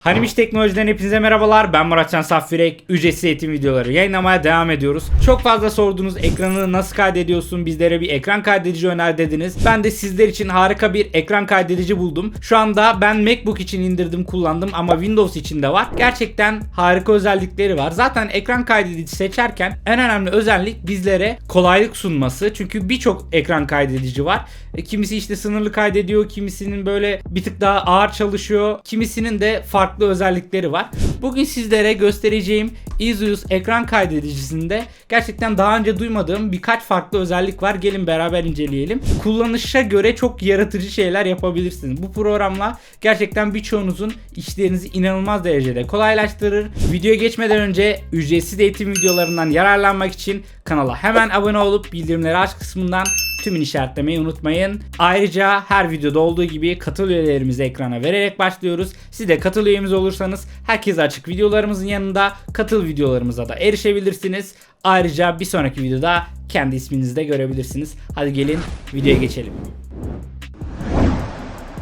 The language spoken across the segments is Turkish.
Hanimiş Teknoloji'den hepinize merhabalar. Ben Muratcan Saffirek. Ücretsiz eğitim videoları yayınlamaya devam ediyoruz. Çok fazla sordunuz ekranını nasıl kaydediyorsun? Bizlere bir ekran kaydedici öner dediniz. Ben de sizler için harika bir ekran kaydedici buldum. Şu anda ben MacBook için indirdim kullandım ama Windows için de var. Gerçekten harika özellikleri var. Zaten ekran kaydedici seçerken en önemli özellik bizlere kolaylık sunması. Çünkü birçok ekran kaydedici var. E, Kimisi işte sınırlı kaydediyor, kimisinin böyle bir tık daha ağır çalışıyor, kimisinin de farklı özellikleri var. Bugün sizlere göstereceğim Izius ekran kaydedicisinde gerçekten daha önce duymadığım birkaç farklı özellik var. Gelin beraber inceleyelim. Kullanışa göre çok yaratıcı şeyler yapabilirsiniz. Bu programla gerçekten birçoğunuzun işlerinizi inanılmaz derecede kolaylaştırır. Videoya geçmeden önce ücretsiz eğitim videolarından yararlanmak için kanala hemen abone olup bildirimleri aç kısmından tümünü işaretlemeyi unutmayın. Ayrıca her videoda olduğu gibi katıl üyelerimizi ekrana vererek başlıyoruz. Siz de katıl üyemiz olursanız herkese açık videolarımızın yanında katıl videolarımıza da erişebilirsiniz. Ayrıca bir sonraki videoda kendi isminizi de görebilirsiniz. Hadi gelin videoya geçelim.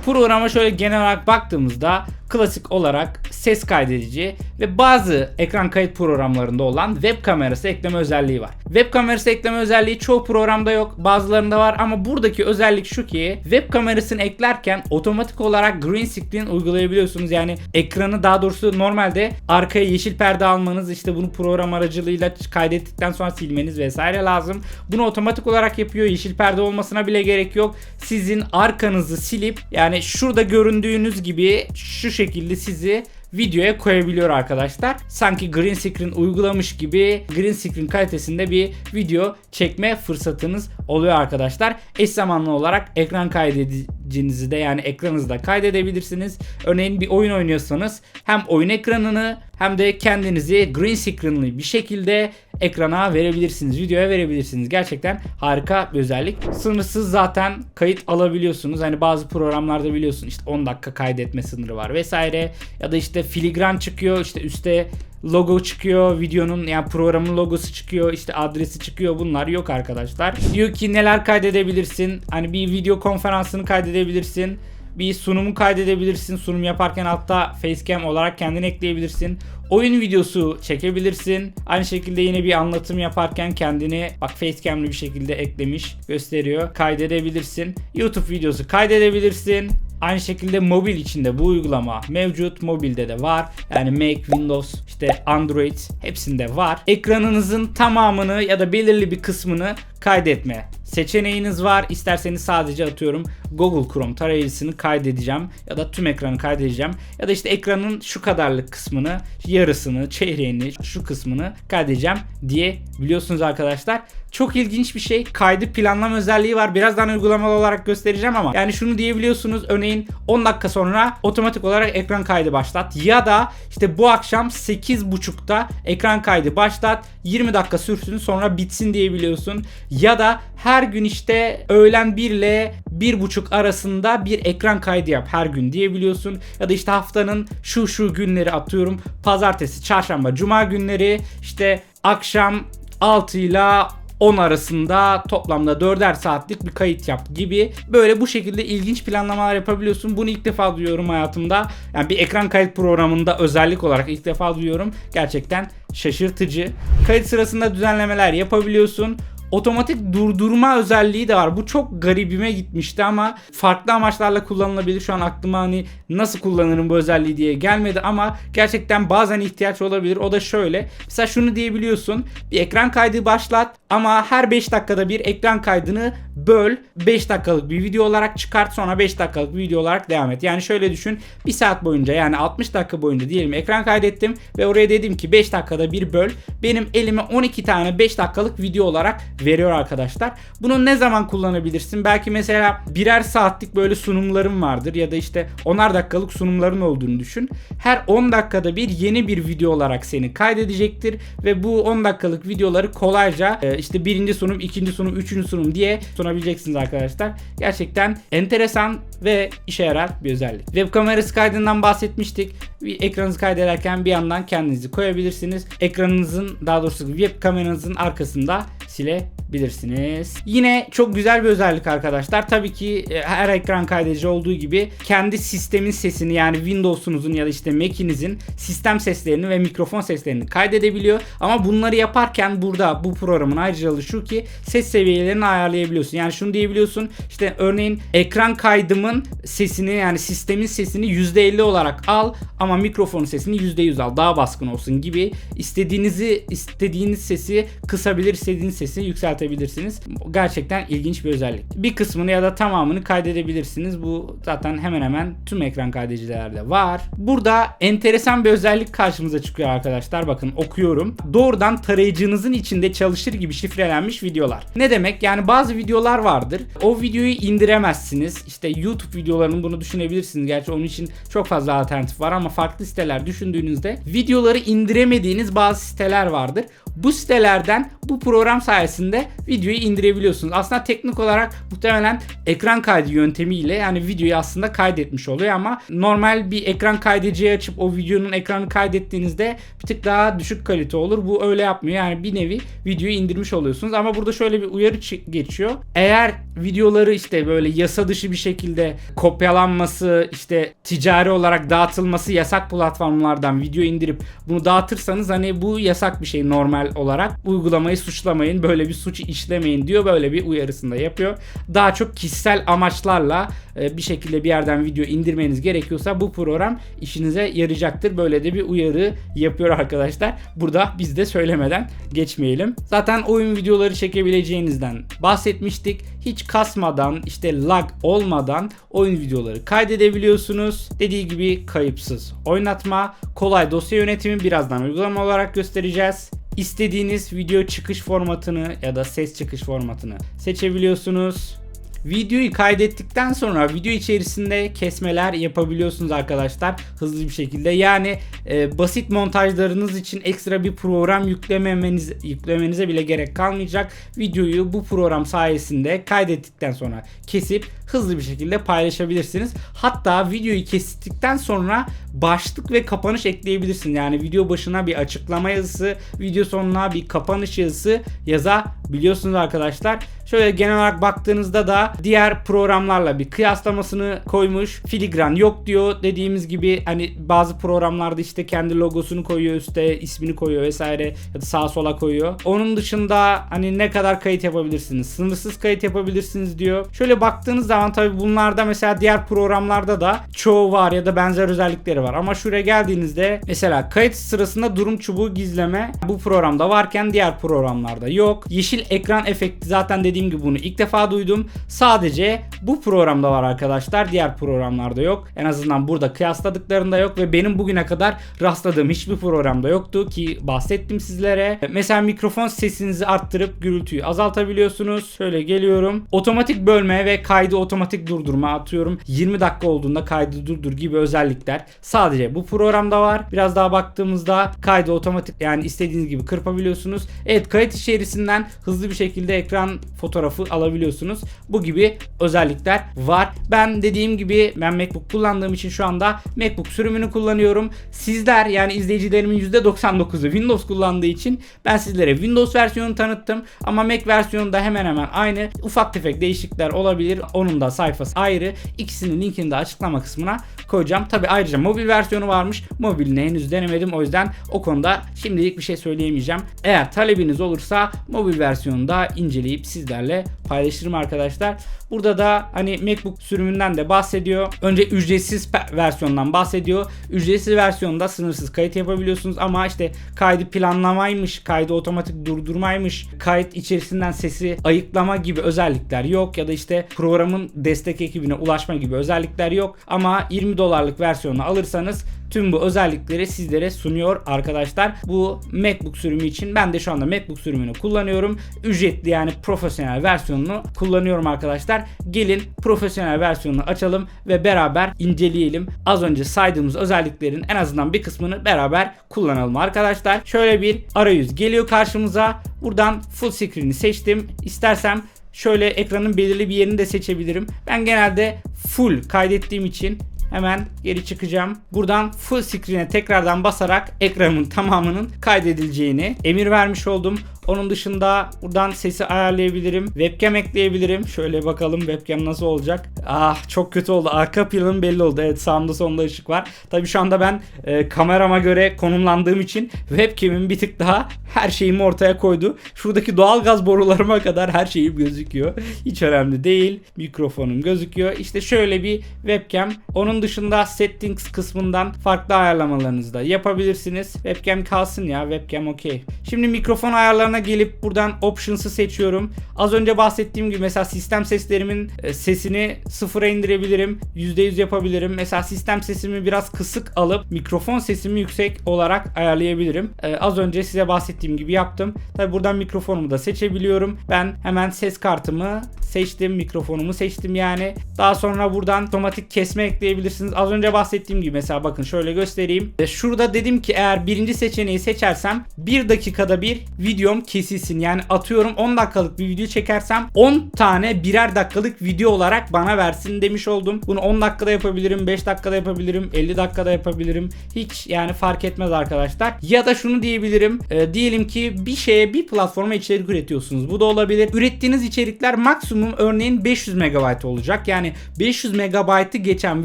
Programa şöyle genel olarak baktığımızda klasik olarak ses kaydedici ve bazı ekran kayıt programlarında olan web kamerası ekleme özelliği var. Web kamerası ekleme özelliği çoğu programda yok, bazılarında var ama buradaki özellik şu ki web kamerasını eklerken otomatik olarak green screen uygulayabiliyorsunuz. Yani ekranı daha doğrusu normalde arkaya yeşil perde almanız işte bunu program aracılığıyla kaydettikten sonra silmeniz vesaire lazım. Bunu otomatik olarak yapıyor. Yeşil perde olmasına bile gerek yok. Sizin arkanızı silip yani şurada göründüğünüz gibi şu şekilde sizi videoya koyabiliyor arkadaşlar. Sanki green screen uygulamış gibi green screen kalitesinde bir video çekme fırsatınız oluyor arkadaşlar. Eş zamanlı olarak ekran kaydedicinizi de yani ekranınızda kaydedebilirsiniz. Örneğin bir oyun oynuyorsanız hem oyun ekranını hem de kendinizi green screen'li bir şekilde ekrana verebilirsiniz, videoya verebilirsiniz. Gerçekten harika bir özellik. Sınırsız zaten kayıt alabiliyorsunuz. Hani bazı programlarda biliyorsun işte 10 dakika kaydetme sınırı var vesaire. Ya da işte filigran çıkıyor işte üstte logo çıkıyor videonun yani programın logosu çıkıyor işte adresi çıkıyor bunlar yok arkadaşlar. Diyor ki neler kaydedebilirsin hani bir video konferansını kaydedebilirsin bir sunumu kaydedebilirsin. Sunum yaparken altta facecam olarak kendini ekleyebilirsin. Oyun videosu çekebilirsin. Aynı şekilde yine bir anlatım yaparken kendini bak facecam'li bir şekilde eklemiş gösteriyor. Kaydedebilirsin. YouTube videosu kaydedebilirsin. Aynı şekilde mobil içinde bu uygulama mevcut. Mobilde de var. Yani Mac, Windows, işte Android hepsinde var. Ekranınızın tamamını ya da belirli bir kısmını kaydetme seçeneğiniz var. İsterseniz sadece atıyorum Google Chrome tarayıcısını kaydedeceğim ya da tüm ekranı kaydedeceğim ya da işte ekranın şu kadarlık kısmını, yarısını, çeyreğini, şu kısmını kaydedeceğim diye biliyorsunuz arkadaşlar. Çok ilginç bir şey. Kaydı planlama özelliği var. Birazdan uygulamalı olarak göstereceğim ama yani şunu diyebiliyorsunuz. Örneğin 10 dakika sonra otomatik olarak ekran kaydı başlat ya da işte bu akşam 8.30'da ekran kaydı başlat. 20 dakika sürsün sonra bitsin diyebiliyorsun. Ya da her gün işte öğlen 1 ile 1.30 arasında bir ekran kaydı yap her gün diyebiliyorsun. Ya da işte haftanın şu şu günleri atıyorum. Pazartesi, çarşamba, cuma günleri işte akşam 6 ile 10 arasında toplamda 4'er saatlik bir kayıt yap gibi böyle bu şekilde ilginç planlamalar yapabiliyorsun. Bunu ilk defa duyuyorum hayatımda. Yani bir ekran kayıt programında özellik olarak ilk defa duyuyorum. Gerçekten şaşırtıcı. Kayıt sırasında düzenlemeler yapabiliyorsun otomatik durdurma özelliği de var. Bu çok garibime gitmişti ama farklı amaçlarla kullanılabilir. Şu an aklıma hani nasıl kullanırım bu özelliği diye gelmedi ama gerçekten bazen ihtiyaç olabilir. O da şöyle. Mesela şunu diyebiliyorsun. Bir ekran kaydı başlat ama her 5 dakikada bir ekran kaydını böl. 5 dakikalık bir video olarak çıkart sonra 5 dakikalık bir video olarak devam et. Yani şöyle düşün. 1 saat boyunca yani 60 dakika boyunca diyelim ekran kaydettim ve oraya dedim ki 5 dakikada bir böl. Benim elime 12 tane 5 dakikalık video olarak veriyor arkadaşlar. Bunu ne zaman kullanabilirsin? Belki mesela birer saatlik böyle sunumlarım vardır ya da işte 10'ar dakikalık sunumların olduğunu düşün. Her 10 dakikada bir yeni bir video olarak seni kaydedecektir ve bu 10 dakikalık videoları kolayca e, işte birinci sunum, ikinci sunum, üçüncü sunum diye sunabileceksiniz arkadaşlar. Gerçekten enteresan ve işe yarar bir özellik. Web kamerası kaydından bahsetmiştik. Ekranınızı kaydederken bir yandan kendinizi koyabilirsiniz. Ekranınızın daha doğrusu web kameranızın arkasında silebilirsiniz. Yine çok güzel bir özellik arkadaşlar. Tabii ki e, her ekran kaydedici olduğu gibi kendi sistemin sesini yani Windows'unuzun ya da işte Mac'inizin sistem seslerini ve mikrofon seslerini kaydedebiliyor. Ama bunları yaparken burada bu programın ayrıcalığı şu ki ses seviyelerini ayarlayabiliyorsun. Yani şunu diyebiliyorsun işte örneğin ekran kaydımın sesini yani sistemin sesini %50 olarak al ama mikrofonun sesini %100 al. Daha baskın olsun gibi istediğinizi istediğiniz sesi kısabilir, istediğiniz sesi yükseltebilirsiniz. Gerçekten ilginç bir özellik. Bir kısmını ya da tamamını kaydedebilirsiniz. Bu zaten hemen hemen tüm ekran kaydedicilerde var. Burada enteresan bir özellik karşımıza çıkıyor arkadaşlar. Bakın okuyorum. Doğrudan tarayıcınızın içinde çalışır gibi şifrelenmiş videolar. Ne demek? Yani bazı videolar vardır. O videoyu indiremezsiniz. İşte YouTube videolarının bunu düşünebilirsiniz. Gerçi onun için çok fazla alternatif var ama farklı siteler düşündüğünüzde videoları indiremediğiniz bazı siteler vardır. Bu sitelerden bu program sayesinde videoyu indirebiliyorsunuz. Aslında teknik olarak muhtemelen ekran kaydı yöntemiyle yani videoyu aslında kaydetmiş oluyor ama normal bir ekran kaydediciyi açıp o videonun ekranı kaydettiğinizde bir tık daha düşük kalite olur. Bu öyle yapmıyor. Yani bir nevi videoyu indirmiş oluyorsunuz ama burada şöyle bir uyarı geçiyor. Eğer videoları işte böyle yasa dışı bir şekilde kopyalanması, işte ticari olarak dağıtılması yasak platformlardan video indirip bunu dağıtırsanız hani bu yasak bir şey normal olarak. Uygulamayı suçlamayın, böyle bir suç işlemeyin diyor. Böyle bir uyarısını da yapıyor. Daha çok kişisel amaçlarla bir şekilde bir yerden video indirmeniz gerekiyorsa bu program işinize yarayacaktır. Böyle de bir uyarı yapıyor arkadaşlar. Burada biz de söylemeden geçmeyelim. Zaten oyun videoları çekebileceğinizden bahsetmiştik. Hiç kasmadan işte lag olmadan oyun videoları kaydedebiliyorsunuz. Dediği gibi kayıpsız oynatma, kolay dosya yönetimi birazdan uygulama olarak göstereceğiz. İstediğiniz video çıkış formatını ya da ses çıkış formatını seçebiliyorsunuz. Videoyu kaydettikten sonra video içerisinde kesmeler yapabiliyorsunuz arkadaşlar hızlı bir şekilde. Yani e, basit montajlarınız için ekstra bir program yüklememeniz yüklemenize bile gerek kalmayacak. Videoyu bu program sayesinde kaydettikten sonra kesip hızlı bir şekilde paylaşabilirsiniz. Hatta videoyu kestikten sonra başlık ve kapanış ekleyebilirsiniz. Yani video başına bir açıklama yazısı, video sonuna bir kapanış yazısı yazabiliyorsunuz arkadaşlar. Şöyle genel olarak baktığınızda da diğer programlarla bir kıyaslamasını koymuş. Filigran yok diyor. Dediğimiz gibi hani bazı programlarda işte kendi logosunu koyuyor üstte ismini koyuyor vesaire ya da sağa sola koyuyor. Onun dışında hani ne kadar kayıt yapabilirsiniz? Sınırsız kayıt yapabilirsiniz diyor. Şöyle baktığınız zaman tabi bunlarda mesela diğer programlarda da çoğu var ya da benzer özellikleri var. Ama şuraya geldiğinizde mesela kayıt sırasında durum çubuğu gizleme bu programda varken diğer programlarda yok. Yeşil ekran efekti zaten dediğim gibi bunu ilk defa duydum. Sadece bu programda var arkadaşlar. Diğer programlarda yok. En azından burada kıyasladıklarında yok ve benim bugüne kadar rastladığım hiçbir programda yoktu ki bahsettim sizlere. Mesela mikrofon sesinizi arttırıp gürültüyü azaltabiliyorsunuz. Şöyle geliyorum. Otomatik bölme ve kaydı otomatik durdurma atıyorum. 20 dakika olduğunda kaydı durdur gibi özellikler sadece bu programda var. Biraz daha baktığımızda kaydı otomatik yani istediğiniz gibi kırpabiliyorsunuz. Evet kayıt içerisinden hızlı bir şekilde ekran fotoğrafı alabiliyorsunuz. Bu gibi özellikler var. Ben dediğim gibi ben MacBook kullandığım için şu anda MacBook sürümünü kullanıyorum. Sizler yani izleyicilerimin %99'u Windows kullandığı için ben sizlere Windows versiyonunu tanıttım. Ama Mac versiyonu da hemen hemen aynı. Ufak tefek değişiklikler olabilir. Da sayfası ayrı. İkisinin linkini de açıklama kısmına koyacağım. Tabi ayrıca mobil versiyonu varmış. Mobilini henüz denemedim. O yüzden o konuda şimdilik bir şey söyleyemeyeceğim. Eğer talebiniz olursa mobil versiyonu da inceleyip sizlerle paylaşırım arkadaşlar. Burada da hani MacBook sürümünden de bahsediyor. Önce ücretsiz versiyondan bahsediyor. Ücretsiz versiyonda sınırsız kayıt yapabiliyorsunuz ama işte kaydı planlamaymış, kaydı otomatik durdurmaymış, kayıt içerisinden sesi ayıklama gibi özellikler yok ya da işte programın destek ekibine ulaşma gibi özellikler yok. Ama 20 dolarlık versiyonu alırsanız tüm bu özellikleri sizlere sunuyor arkadaşlar. Bu MacBook sürümü için ben de şu anda MacBook sürümünü kullanıyorum. Ücretli yani profesyonel versiyonunu kullanıyorum arkadaşlar. Gelin profesyonel versiyonunu açalım ve beraber inceleyelim. Az önce saydığımız özelliklerin en azından bir kısmını beraber kullanalım arkadaşlar. Şöyle bir arayüz geliyor karşımıza. Buradan full screen'i seçtim. İstersem şöyle ekranın belirli bir yerini de seçebilirim. Ben genelde full kaydettiğim için Hemen geri çıkacağım. Buradan full screen'e tekrardan basarak ekranın tamamının kaydedileceğini emir vermiş oldum. Onun dışında buradan sesi ayarlayabilirim. Webcam ekleyebilirim. Şöyle bakalım webcam nasıl olacak. Ah çok kötü oldu. Arka planım belli oldu. Evet sağımda solumda ışık var. Tabii şu anda ben e, kamerama göre konumlandığım için webcam'im bir tık daha her şeyimi ortaya koydu. Şuradaki doğalgaz borularıma kadar her şeyim gözüküyor. Hiç önemli değil. Mikrofonum gözüküyor. İşte şöyle bir webcam. Onun dışında settings kısmından farklı ayarlamalarınızı da yapabilirsiniz. Webcam kalsın ya. Webcam okey. Şimdi mikrofon ayarlarına gelip buradan options'ı seçiyorum. Az önce bahsettiğim gibi mesela sistem seslerimin e, sesini sıfıra indirebilirim. %100 yapabilirim. Mesela sistem sesimi biraz kısık alıp mikrofon sesimi yüksek olarak ayarlayabilirim. Ee, az önce size bahsettiğim gibi yaptım. Tabi buradan mikrofonumu da seçebiliyorum. Ben hemen ses kartımı seçtim. Mikrofonumu seçtim yani. Daha sonra buradan otomatik kesme ekleyebilirsiniz. Az önce bahsettiğim gibi mesela bakın şöyle göstereyim. E, şurada dedim ki eğer birinci seçeneği seçersem 1 dakikada bir videom kesilsin. Yani atıyorum 10 dakikalık bir video çekersem 10 tane birer dakikalık video olarak bana versin demiş oldum. Bunu 10 dakikada yapabilirim, 5 dakikada yapabilirim, 50 dakikada yapabilirim. Hiç yani fark etmez arkadaşlar. Ya da şunu diyebilirim. E, diyelim ki bir şeye bir platforma içerik üretiyorsunuz. Bu da olabilir. Ürettiğiniz içerikler maksimum örneğin 500 MB olacak. Yani 500 MB'ı geçen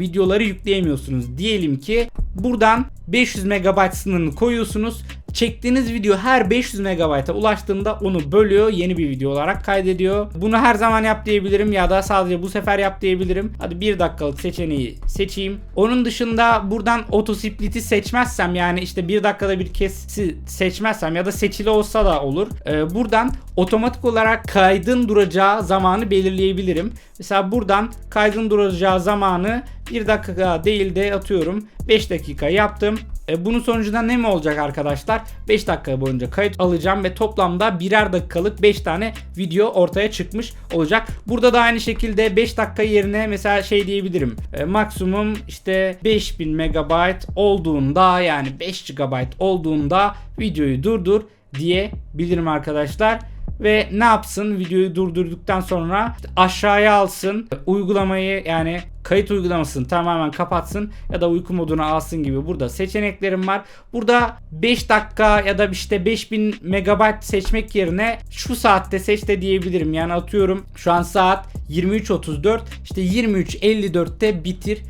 videoları yükleyemiyorsunuz. Diyelim ki buradan 500 MB sınırını koyuyorsunuz. Çektiğiniz video her 500 MB'a ulaştığında onu bölüyor, yeni bir video olarak kaydediyor. Bunu her zaman yap diyebilirim ya da sadece bu sefer yap diyebilirim. Hadi 1 dakikalık seçeneği seçeyim. Onun dışında buradan autosplit'i seçmezsem yani işte 1 dakikada bir kesi seçmezsem ya da seçili olsa da olur. Ee, buradan otomatik olarak kaydın duracağı zamanı belirleyebilirim. Mesela buradan kaydın duracağı zamanı 1 dakika değil de atıyorum 5 dakika yaptım. E, bunun sonucunda ne mi olacak arkadaşlar? 5 dakika boyunca kayıt alacağım ve toplamda birer dakikalık 5 tane video ortaya çıkmış olacak. Burada da aynı şekilde 5 dakika yerine mesela şey diyebilirim. E, maksimum işte 5000 megabayt olduğunda yani 5 GB olduğunda videoyu durdur diyebilirim arkadaşlar ve ne yapsın videoyu durdurduktan sonra aşağıya alsın uygulamayı yani kayıt uygulamasını tamamen kapatsın ya da uyku moduna alsın gibi burada seçeneklerim var. Burada 5 dakika ya da işte 5000 megabayt seçmek yerine şu saatte seç de diyebilirim. Yani atıyorum şu an saat 23.34 işte 23.54'te bitir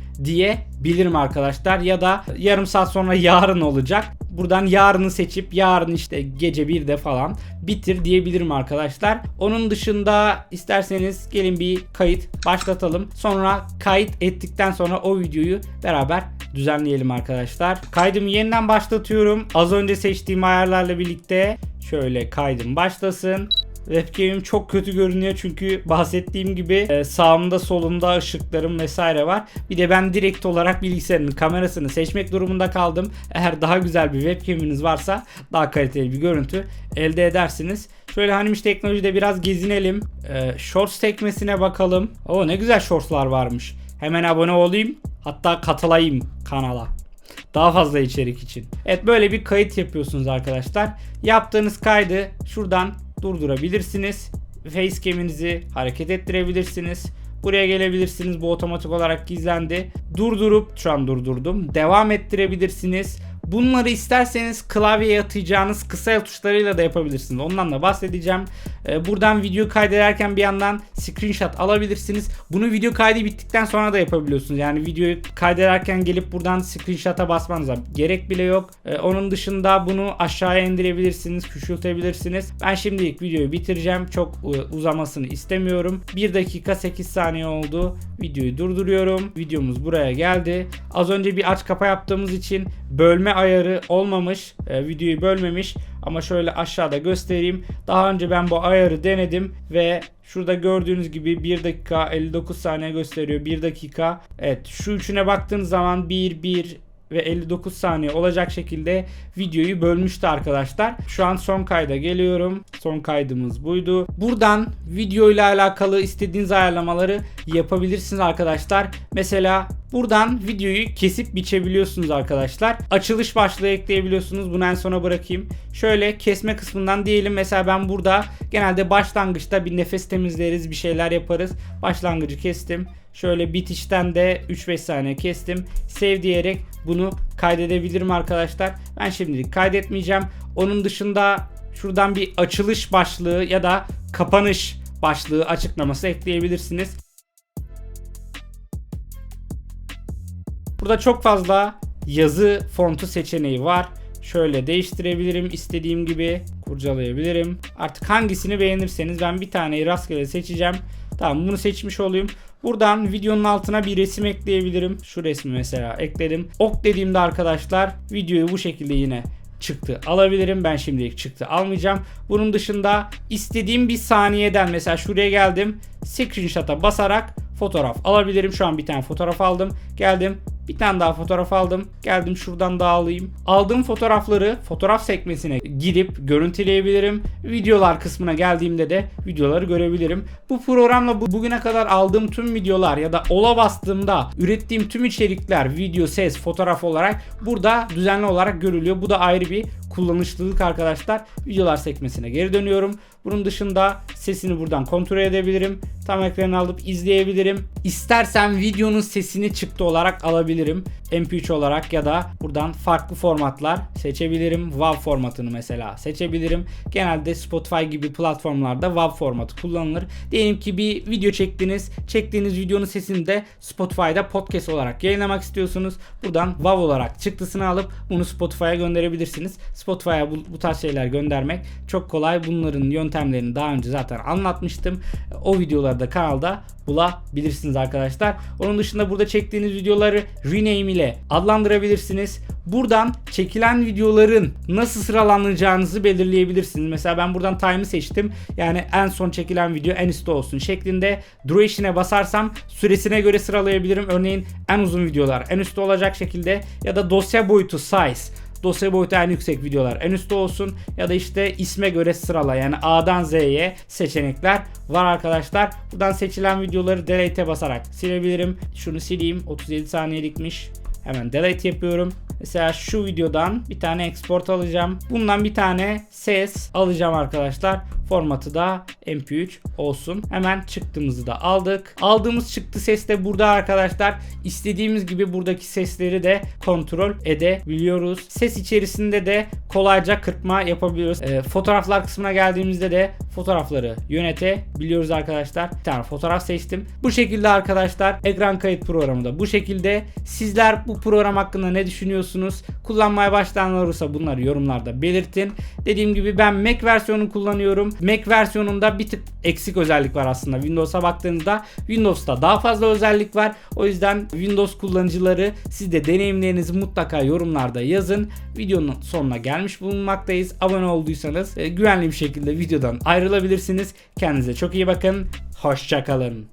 diyebilirim arkadaşlar ya da yarım saat sonra yarın olacak. Buradan yarını seçip yarın işte gece 1'de falan bitir diyebilirim arkadaşlar. Onun dışında isterseniz gelin bir kayıt başlatalım. Sonra kayıt ettikten sonra o videoyu beraber düzenleyelim arkadaşlar. Kaydımı yeniden başlatıyorum. Az önce seçtiğim ayarlarla birlikte şöyle kaydım başlasın. Webcam'im çok kötü görünüyor çünkü bahsettiğim gibi e, sağımda solumda ışıklarım vesaire var. Bir de ben direkt olarak bilgisayarın kamerasını seçmek durumunda kaldım. Eğer daha güzel bir webcam'iniz varsa daha kaliteli bir görüntü elde edersiniz. Şöyle Hanimiş Teknoloji'de biraz gezinelim. E, shorts tekmesine bakalım. O ne güzel shortslar varmış. Hemen abone olayım. Hatta katılayım kanala. Daha fazla içerik için. Evet böyle bir kayıt yapıyorsunuz arkadaşlar. Yaptığınız kaydı şuradan durdurabilirsiniz. Facecam'inizi hareket ettirebilirsiniz. Buraya gelebilirsiniz. Bu otomatik olarak gizlendi. Durdurup şu an durdurdum. Devam ettirebilirsiniz. Bunları isterseniz klavyeye atacağınız kısa el tuşlarıyla da yapabilirsiniz. Ondan da bahsedeceğim. Ee, buradan video kaydederken bir yandan screenshot alabilirsiniz. Bunu video kaydı bittikten sonra da yapabiliyorsunuz. Yani videoyu kaydederken gelip buradan screenshot'a basmanıza gerek bile yok. Ee, onun dışında bunu aşağıya indirebilirsiniz, küçültebilirsiniz. Ben şimdilik videoyu bitireceğim. Çok e, uzamasını istemiyorum. 1 dakika 8 saniye oldu. Videoyu durduruyorum. Videomuz buraya geldi. Az önce bir aç kapa yaptığımız için bölme ayarı olmamış. E, videoyu bölmemiş. Ama şöyle aşağıda göstereyim. Daha önce ben bu ayarı denedim ve şurada gördüğünüz gibi 1 dakika 59 saniye gösteriyor. 1 dakika. Evet şu üçüne baktığınız zaman 1 1 ve 59 saniye olacak şekilde videoyu bölmüştü arkadaşlar. Şu an son kayda geliyorum. Son kaydımız buydu. Buradan video ile alakalı istediğiniz ayarlamaları yapabilirsiniz arkadaşlar. Mesela buradan videoyu kesip biçebiliyorsunuz arkadaşlar. Açılış başlığı ekleyebiliyorsunuz. Bunu en sona bırakayım. Şöyle kesme kısmından diyelim mesela ben burada genelde başlangıçta bir nefes temizleriz, bir şeyler yaparız. Başlangıcı kestim. Şöyle bitişten de 3-5 saniye kestim. Save diyerek bunu kaydedebilirim arkadaşlar. Ben şimdilik kaydetmeyeceğim. Onun dışında şuradan bir açılış başlığı ya da kapanış başlığı açıklaması ekleyebilirsiniz. Burada çok fazla yazı fontu seçeneği var. Şöyle değiştirebilirim istediğim gibi kurcalayabilirim. Artık hangisini beğenirseniz ben bir taneyi rastgele seçeceğim. Tamam bunu seçmiş olayım. Buradan videonun altına bir resim ekleyebilirim. Şu resmi mesela ekledim. Ok dediğimde arkadaşlar videoyu bu şekilde yine çıktı alabilirim. Ben şimdilik çıktı almayacağım. Bunun dışında istediğim bir saniyeden mesela şuraya geldim. Screenshot'a basarak fotoğraf alabilirim. Şu an bir tane fotoğraf aldım. Geldim bir tane daha fotoğraf aldım. Geldim şuradan da alayım. Aldığım fotoğrafları fotoğraf sekmesine gidip görüntüleyebilirim. Videolar kısmına geldiğimde de videoları görebilirim. Bu programla bu, bugüne kadar aldığım tüm videolar ya da ola bastığımda ürettiğim tüm içerikler video, ses, fotoğraf olarak burada düzenli olarak görülüyor. Bu da ayrı bir kullanışlılık arkadaşlar. Videolar sekmesine geri dönüyorum. Bunun dışında sesini buradan kontrol edebilirim. Tam ekranı alıp izleyebilirim. İstersen videonun sesini çıktı olarak alabilirim. MP3 olarak ya da buradan farklı formatlar seçebilirim. WAV formatını mesela seçebilirim. Genelde Spotify gibi platformlarda WAV formatı kullanılır. Diyelim ki bir video çektiniz. Çektiğiniz videonun sesini de Spotify'da podcast olarak yayınlamak istiyorsunuz. Buradan WAV olarak çıktısını alıp bunu Spotify'a gönderebilirsiniz. Spotify'a bu, bu tarz şeyler göndermek çok kolay. Bunların yöntemlerini daha önce zaten anlatmıştım. O videoları da kanalda bulabilirsiniz arkadaşlar. Onun dışında burada çektiğiniz videoları rename ile adlandırabilirsiniz. Buradan çekilen videoların nasıl sıralanacağınızı belirleyebilirsiniz. Mesela ben buradan time'ı seçtim. Yani en son çekilen video en üstte olsun şeklinde. Duration'e basarsam süresine göre sıralayabilirim. Örneğin en uzun videolar en üstte olacak şekilde ya da dosya boyutu size dosya boyutu en yüksek videolar en üstte olsun ya da işte isme göre sırala yani A'dan Z'ye seçenekler var arkadaşlar. Buradan seçilen videoları delete'e basarak silebilirim. Şunu sileyim 37 saniyelikmiş. Hemen delete yapıyorum. Mesela şu videodan bir tane export alacağım. Bundan bir tane ses alacağım arkadaşlar. Formatı da MP3 olsun. Hemen çıktığımızı da aldık. Aldığımız çıktı ses de burada arkadaşlar. İstediğimiz gibi buradaki sesleri de kontrol edebiliyoruz. Ses içerisinde de kolayca kırpma yapabiliyoruz. E, fotoğraflar kısmına geldiğimizde de fotoğrafları yönetebiliyoruz arkadaşlar. Bir tane fotoğraf seçtim. Bu şekilde arkadaşlar ekran kayıt programı da bu şekilde. Sizler bu program hakkında ne düşünüyorsunuz? Kullanmaya başlayanlar olursa bunları yorumlarda belirtin. Dediğim gibi ben Mac versiyonu kullanıyorum. Mac versiyonunda bir tık eksik özellik var aslında. Windows'a baktığınızda Windows'ta daha fazla özellik var. O yüzden Windows kullanıcıları siz de deneyimlerinizi mutlaka yorumlarda yazın. Videonun sonuna gelmiş bulunmaktayız. Abone olduysanız e, güvenli bir şekilde videodan ayrılabilirsiniz. Kendinize çok iyi bakın. Hoşçakalın.